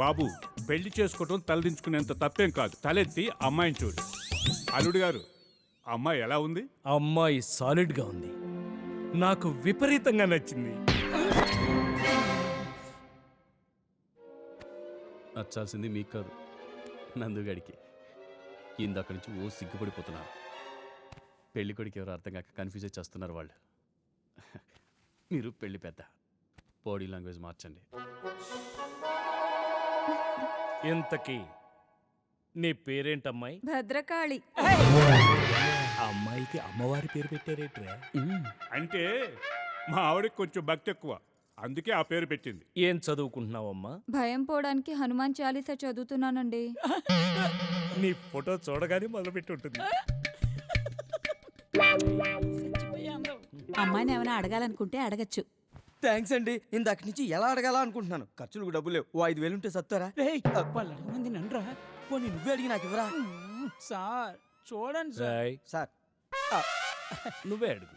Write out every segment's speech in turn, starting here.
బాబు పెళ్ళి చేసుకోవటం తలదించుకునేంత తప్పేం కాదు. తలెత్తి అమ్మాయిని చూడు. అల్లుడు గారు అమ్మాయి ఎలా ఉంది? అమ్మాయి సాలిడ్గా ఉంది. నాకు విపరీతంగా నచ్చింది. నచ్చాల్సింది మీకు కాదు నందుగడికి ఇందాక నుంచి ఓ సిగ్గుపడిపోతున్నారు. పెళ్ళి కొడుకు ఎవరు అర్థం కాక కన్ఫ్యూజ్ చేస్తున్నారు వాళ్ళు. మీరు పెళ్ళి పెద్ద. బాడీ లాంగ్వేజ్ మార్చండి. ఇంతకీ నీ పేరేంటమ్మాయి? భద్రకాళి. అమ్మాయికి అమ్మవారి పేరు పెట్టారేట్రా? అంటే మా ఆవిడకి కొంచెం భక్తి ఎక్కువ. అందుకే ఆ పేరు పెట్టింది. ఏం చదువుకుంటున్నావమ్మా? భయం పోవడానికి హనుమాన్ చాలీసా చదువుతున్నానండి. నీ ఫోటో చూడగానే మొదలుపెట్టి ఉంటుంది అమ్మాయిని ఏమైనా అడగాలనుకుంటే అడగచ్చు. థ్యాంక్స్ అండి. ఇందాక నుంచి ఎలా అడగాల అనుకుంటున్నాను. ఖర్చులకు డబ్బులు లేవు. ఓ ఐదు వేలు ఉంటే సత్తారా? వాళ్ళు అడిగింది నన్నురా. పోనీ నువ్వే అడిగి నాకు ఇవ్వరా? సార్ చూడండి సార్. రాయ్. సార్. నువ్వే అడుగు.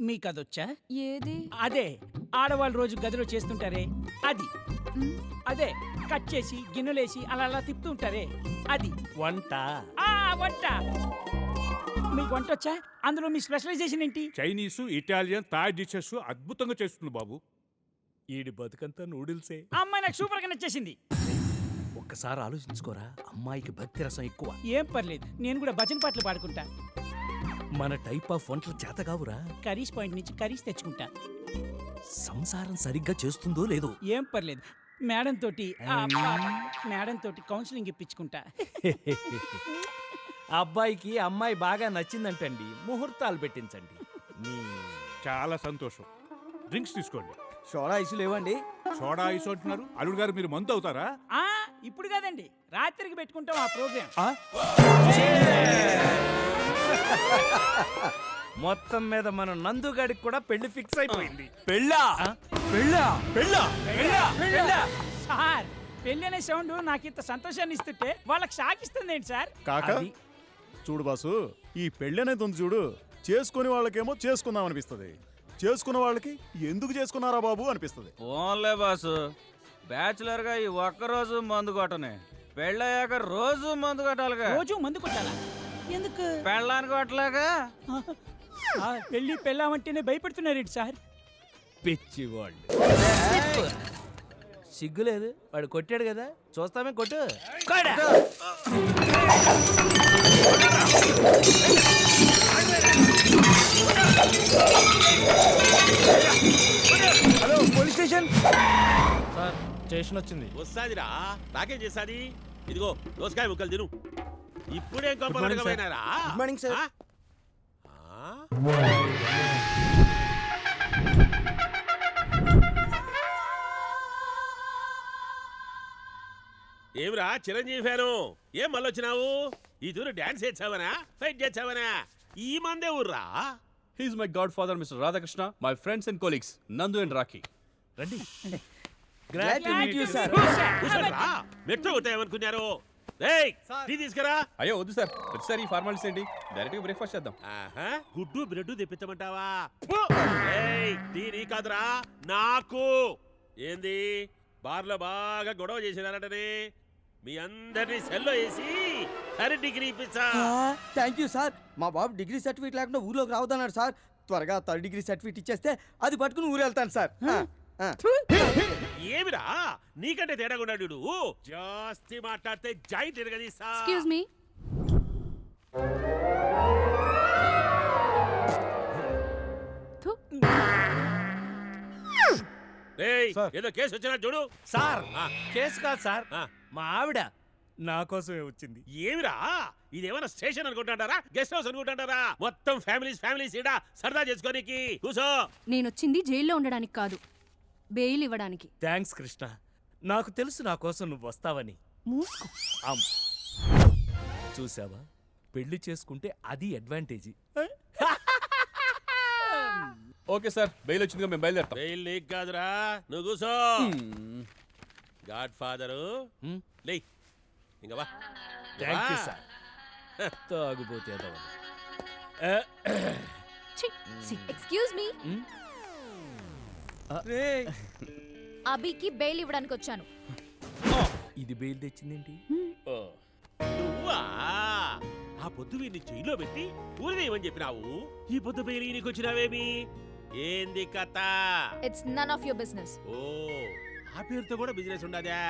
మీకు అదొచ్చా ఏది? అదే ఆడవాళ్ళు రోజు గదిలో చేస్తుంటారే. అది. అదే కట్ చేసి గిన్నెలేసి అలా అలా తిప్పుతూ ఉంటారే అది. వంట. ఆ వంట. మీకు వంట వచ్చా? అందులో మీ స్పెషలైజేషన్ ఏంటి? చైనీసు ఇటాలియన్ థాయ్ డిషెస్ అద్భుతంగా చేస్తుంది బాబు. ఈడి బతుకంతా నూడిల్సే. అమ్మాయి నాకు సూపర్గా నచ్చేసింది. ఒక్కసారి ఆలోచించుకోరా అమ్మాయికి భక్తి రసం ఎక్కువ. ఏం పర్లేదు నేను కూడా భజన పాటలు పాడుకుంటా. మన టైప్ ఆఫ్ వంటలు చేత కావురా. కర్రీస్ పాయింట్ నుంచి కర్రీస్ తెచ్చుకుంటా. సంసారం సరిగ్గా చేస్తుందో లేదో. ఏం పర్లేదు మేడం తోటి ఆ, మేడం తోటి కౌన్సిలింగ్ ఇప్పించుకుంటా. అబ్బాయికి అమ్మాయి బాగా నచ్చిందంటండి. ముహూర్తాలు పెట్టించండి. చాలా సంతోషం. డ్రింక్స్ తీసుకోండి. షోడా ఐసు లేవండి? సోడా ఐస్ అంటున్నారు. అల్లుడు గారు మీరు మందు అవుతారా? ఆ ఇప్పుడు కాదండి. రాత్రికి పెట్టుకుంటాం ఆ ప్రోగ్రామ్ మొత్తం మీద మన నందుగాడికి కూడా పెళ్ళి ఫిక్స్ అయిపోయింది. పెళ్ళా? పెళ్ళా? పెళ్ళా? పెళ్ళా? సార్ పెళ్ళి అనే సౌండ్ నాకు ఇంత సంతోషాన్ని ఇస్తుంటే వాళ్ళకి షాక్ ఇస్తుంది ఏంటి సార్? కాక? చూడు బాసు ఈ పెళ్ళి అనేది ఉంది చూడు. చేసుకునే వాళ్ళకేమో చేసుకుందాం అనిపిస్తుంది. చేసుకున్న వాళ్ళకి ఎందుకు చేసుకున్నారా బాబు అనిపిస్తుంది. ఫోన్లే బాసు. బ్యాచులర్గా ఈ ఒక్కరోజు మందు కొట్టనే. పెళ్ళయ్యాక రోజు మందు కొట్టాలిగా. రోజు మందు కొట్టాలా? ఎందుకు? పెళ్ళానికి కొట్టలేగా? ఆ, పెళ్ళి పెళ్ళామంటేనే భయపెడుతున్నారేంటి సార్? పిచ్చివాళ్ళు. సిగ్గులేదు వాడు కొట్టాడు కదా. చూస్తామే కొట్టు. Hello police station? Sir station వచ్చింది. వస్తాదిరా. నాకేం చేస్తాది? ఇదిగో దోసకాయ ముక్కలు తిను. ఇప్పుడేం Good morning, sir. గొప్ప Good ఏమిరా చిరంజీవి ఫ్యాను? ఏం మళ్ళొచ్చినావు? ఈ దూరం డాన్స్ చేసావనా ఫైట్ చేసావనా ఈ మందే ఊర్రా? He's my god father mister Radhakrishna my friends and colleagues Nandu and Rakhi రండి. మెట్రో తీసుకురా. అయ్యో వద్దు సార్ ప్రతిసారి ఈ ఫార్మాలిటీస్ ఏంటి? డైరెక్ట్గా బ్రేక్ఫాస్ట్ చేద్దాం. ఆహా, గుడ్డు బ్రెడ్ తెప్పించమంటావా? ఫు! ఏయ్, టీ నీ కాదురా నాకు. ఏంది? బార్లో బాగా గొడవ చేసినారటనే. మీ అందరినీ సెల్లో వేసి థర్డ్ డిగ్రీ ఇప్పించా థ్యాంక్ యూ సార్ మా బాబు డిగ్రీ సర్టిఫికేట్ లేకుండా ఊర్లోకి రావద్దన్నాడు సార్ త్వరగా థర్డ్ డిగ్రీ సర్టిఫికేట్ ఇచ్చేస్తే అది పట్టుకుని ఊరు వెళ్తాను సార్. ఏమిరా? నీకంటే తేడా ఉన్నాడు జాస్తి మాట్లాడితే జాయింట్ ఎరగదీస్తా ఎక్స్క్యూజ్ మీ సార్. ఏదో కేసు వచ్చినా చూడు. సార్. ఆ, కేసు కాదు సార్. ఆ. మా ఆవిడ నా కోసమే వచ్చింది. ఏమిరా? ఇదేమైనా స్టేషన్ అనుకుంటాడారా గెస్ట్ హౌస్ అనుకుంటాడారా మొత్తం ఫ్యామిలీస్ ఫ్యామిలీస్ ఈడ సరదా చేసుకోనికి. కూసో. నేనొచ్చింది జైల్లో ఉండడానికి కాదు బెయిల్ ఇవ్వడానికి. థ్యాంక్స్ కృష్ణ. నాకు తెలుసు నా కోసం నువ్వు వస్తావని. మూసుకో. చూసావా? పెళ్ళి చేసుకుంటే అది అడ్వాంటేజీ. ఓకే సార్ బెయిల్ వచ్చిందిగా మేము బయలుదేరుతాం. బెయిల్ నీకు కాదురా నువ్వు కూసో గాడ్ ఫాదరు. లే ఇంక వా. Thank you. సార్ తాగుబోతే అదవా. Excuse me. అభికి బెయిల్ ఇవ్వడానికి వచ్చాను. ఇది బెయిల్ తెచ్చిందేంటి? ఆ పొద్దు వీడిని చెయ్యిలో పెట్టి ఊరిదేమని చెప్పినావు. ఈ పొద్దు పేరు నీకు వచ్చినావేమి ఏంది కథ? It's none of your business ఓ ఆ పేరుతో కూడా బిజినెస్ ఉండదా.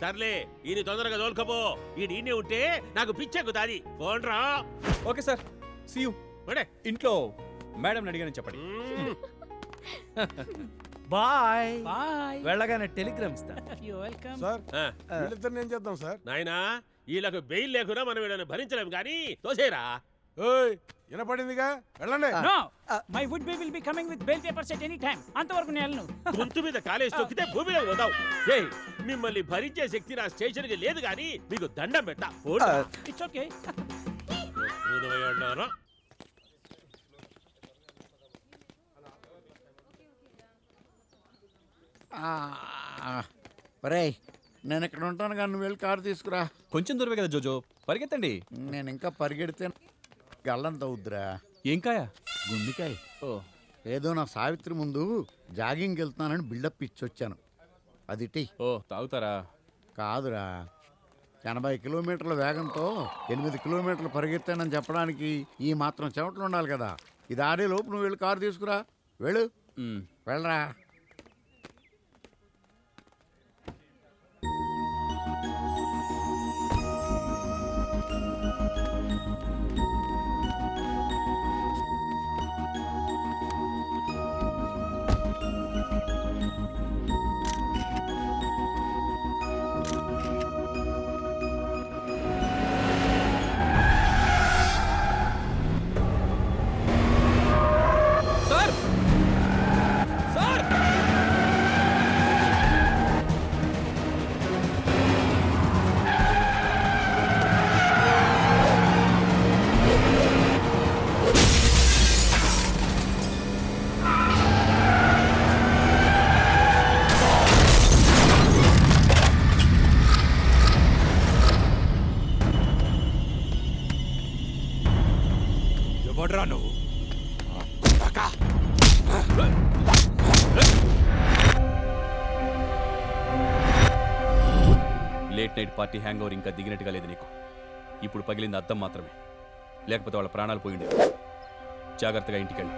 సర్లే ఈయన తొందరగా తోలుకపో. ఈ ఈయనే ఉంటే నాకు పిచ్చెక్కుతాది పోండ్రా ఓకే సార్ సీ యూ పడే. ఇంట్లో మేడం అడిగానని చెప్పండి. బాయ్. బాయ్. వెళ్ళగానే టెలిగ్రామ్ ఇస్తా. యు వెల్కమ్ సార్ ఆ, వీళ్ళిద్దరిని ఏం చేద్దాం సార్? నాయనా వీళ్ళకు బెయిల్ లేకుండా మనం వీళ్ళని భరించలేం కానీ తోసేరా. ఓయ్ వినపడిందిగా? వెళ్ళండి. No my would be will be coming with bail papers at any time అంతవరకు నేను వెళ్ళను. గొంతు మీద కాలేసి తొక్కితే భూమిలో పోతావు ఏయ్ మిమ్మల్ని భరించే శక్తి నా స్టేషన్కి లేదు కానీ మీకు దండం పెట్ట. ఇట్స్ ఓకే నేను ఇక్కడ ఉంటాను కానీ నువ్వు వెళ్ళి కారు తీసుకురా. కొంచెం దూరమే కదా జోజో. పరిగెత్తండి. నేను ఇంకా పరిగెడితే గల్లంత అవుద్దిరా ఏం కాయ? గుండికాయ. ఓ. ఏదో నా సావిత్రి ముందు జాగింగ్కి వెళ్తున్నానని బిల్డప్ ఇచ్చొచ్చాను. అది టీ ఓ తాగుతారా? కాదురా. ఎనభై కిలోమీటర్ల వేగంతో ఎనిమిది కిలోమీటర్లు పరిగెత్తానని చెప్పడానికి ఈ మాత్రం చెమటలు ఉండాలి కదా. ఇది ఆడే లోపు నువ్వు వెళ్ళి కారు తీసుకురా. వెళ్ళు. వెళ్ళరా. నైట్ పార్టీ హ్యాంగ్ ఓవర్ ఇంకా దిగినట్టుగా లేదు నీకు. ఇప్పుడు పగిలింది అర్థం మాత్రమే. లేకపోతే వాళ్ళ ప్రాణాలు పోయిండే జాగ్రత్తగా ఇంటికెళ్ళి.